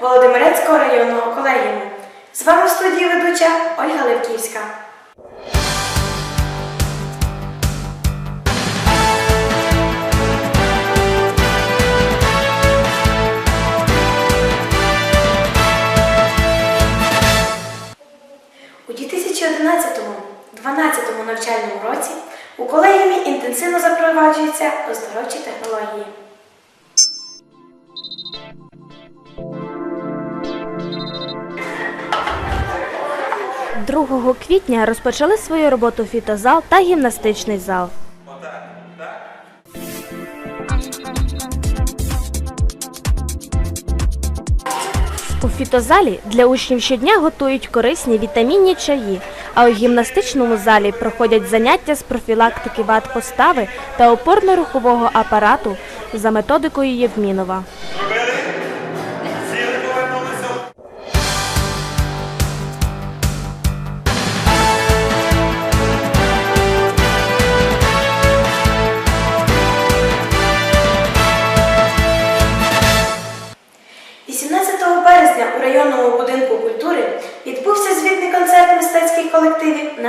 Володимирецького районного колегіуму. З вами в студії ведуча Ольга Левківська. У 2011-12 навчальному році у колегіумі інтенсивно запроваджуються оздоровчі технології. – 2 квітня розпочали свою роботу фітозал та гімнастичний зал. У фітозалі для учнів щодня готують корисні вітамінні чаї, а у гімнастичному залі проходять заняття з профілактики вад постави та опорно-рухового апарату за методикою Євмінова.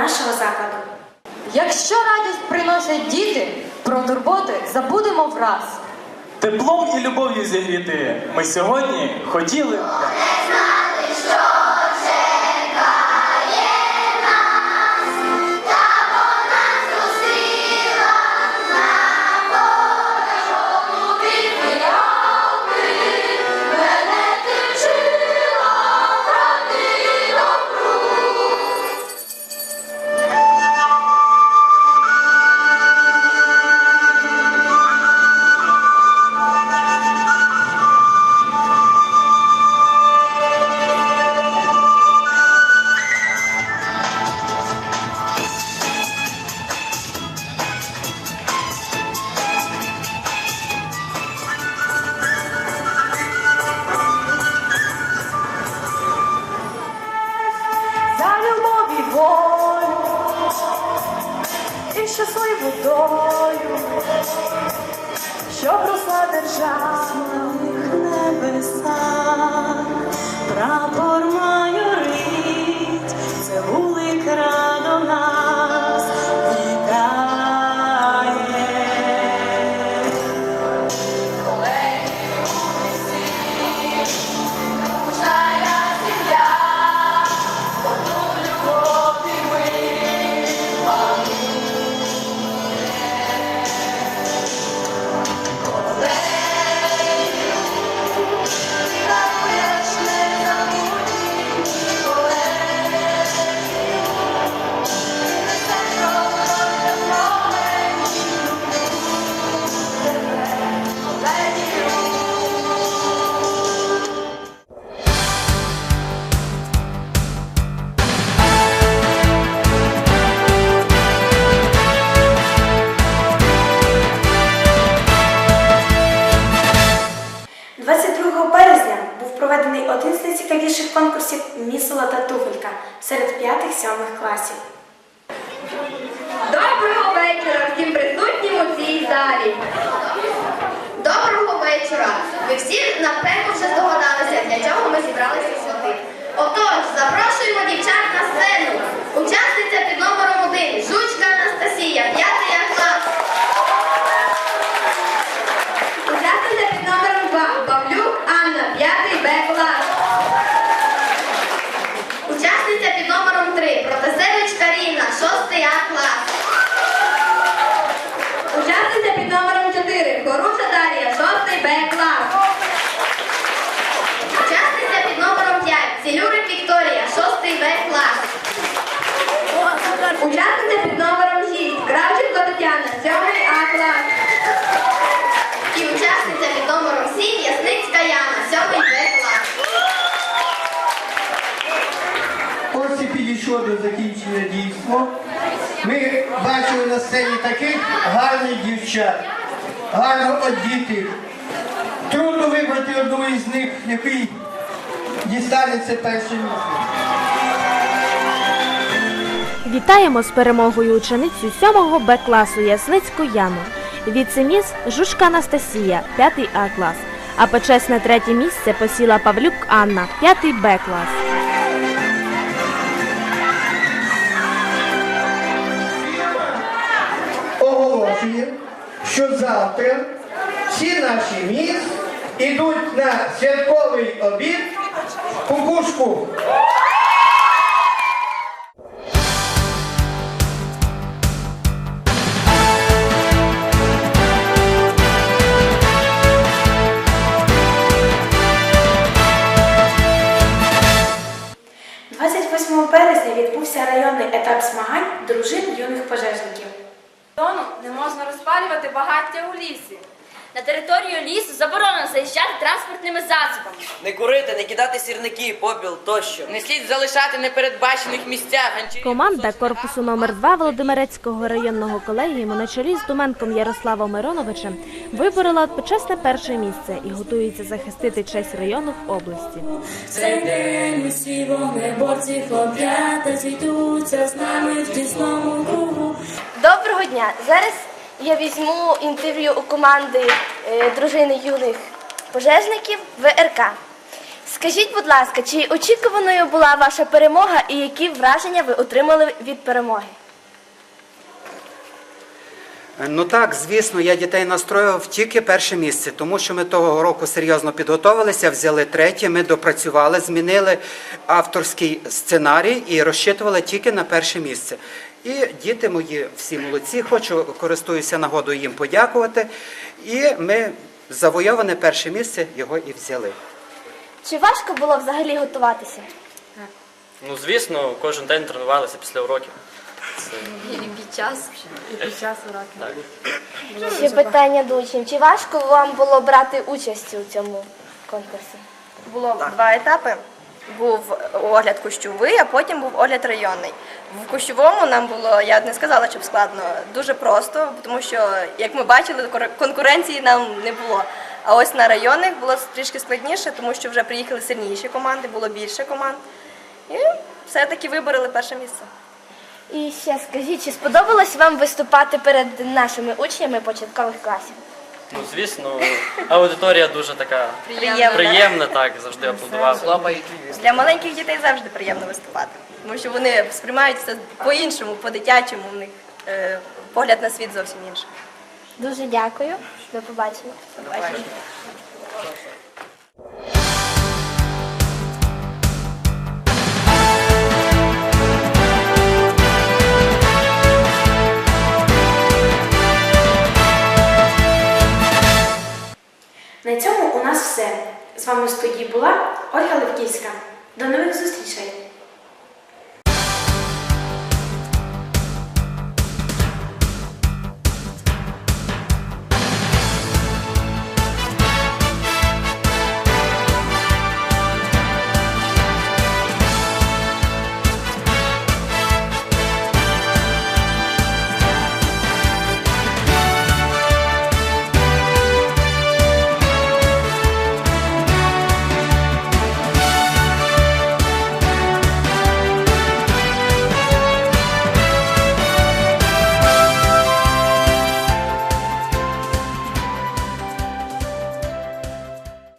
Нашого закладу. Якщо радість приносять діти, про турботи забудемо враз. Теплом і любов'ю зігріти ми сьогодні хотіли. Один найцікавіших конкурсів «Міс Золота туфелька» серед 5-7 класів. Доброго вечора всім присутнім у цій залі. Доброго вечора. Ви всі напевно вже здогадалися, для чого ми зібралися сюди. Отож, запрошуємо дівчат на сцену. Учасниця під номером 1 Жучка Анастасія, 5 клас. Учасниця під номером 2 Павлюк Анна, 5 Б клас. Учасниця під номером 3 Протасевич Каріна, 6 А клас. Учасниця під номером 4 Горуша Дар'я, 6 Б клас. Учасниця під номером 5 Цілюрик Вікторія, 6 Б клас. Учасниця під номером 6 Кравченко Тетяна, 7 А клас. І учасниця під номером 7 Ясницька Яна, 7 Б клас. Ось і підійшло до закінчення дійство. Ми бачили на сцені таких гарних дівчат, гарно одітих. Трудно вибрати одну із них, який дістанеться перше місце. Вітаємо з перемогою ученицю 7 Б класу Ясницьку Яну. Віцеміс Жушка Анастасія, 5 А клас. А почесне третє місце посіла Павлюк Анна, п'ятий Б клас. Оголошуємо, що завтра всі наші міст ідуть на святковий обід в кукушку. – етап змагань дружин юних пожежників. Зону не можна розпалювати багаття у лісі. На територію лісу заборонено заїжджати транспортними засобами. Не курити, не кидати сірники, попіл тощо. Не слід залишати непередбачених місцях ганчірів. Команда корпусу номер 2 Володимирецького районного колегіуму на чолі з Думенком Ярославом Мироновичем виборола почесне перше місце і готується захистити честь району в області. Цей день усі вогнеборці хлоп'ята зійдуться з нами в тісному кругу. Доброго дня! Зараз я візьму інтерв'ю у команди е, дружини юних пожежників ВРК. Скажіть, будь ласка, чи очікуваною була ваша перемога і які враження ви отримали від перемоги? Ну так, звісно, я дітей настроював тільки перше місце, тому що ми того року серйозно підготовилися, взяли третє, ми допрацювали, змінили авторський сценарій і розчитували тільки на перше місце. І діти мої всі молодці, хочу користуюся нагодою їм подякувати. І ми завойоване перше місце його і взяли. Чи важко було взагалі готуватися? Ну, звісно, кожен день тренувалися після уроків. І під час уроків. Ще питання до учнів. Чи важко вам було брати участь у цьому конкурсі? Було два етапи. Був огляд кущовий, а потім був огляд районний. В кущовому нам було, я не сказала, щоб складно, дуже просто, тому що, як ми бачили, конкуренції нам не було. А ось на районних було трішки складніше, тому що вже приїхали сильніші команди, було більше команд. І все-таки вибороли перше місце. І ще скажіть, чи сподобалось вам виступати перед нашими учнями початкових класів? Ну, звісно, аудиторія дуже така приємна, приємна, так, завжди аплодувала. Для маленьких дітей завжди приємно виступати, тому що вони сприймають все по-іншому, по-дитячому. У них е, погляд на світ зовсім інший. Дуже дякую. До побачення. До цьому Ольга Левківська. До нових зустрічей!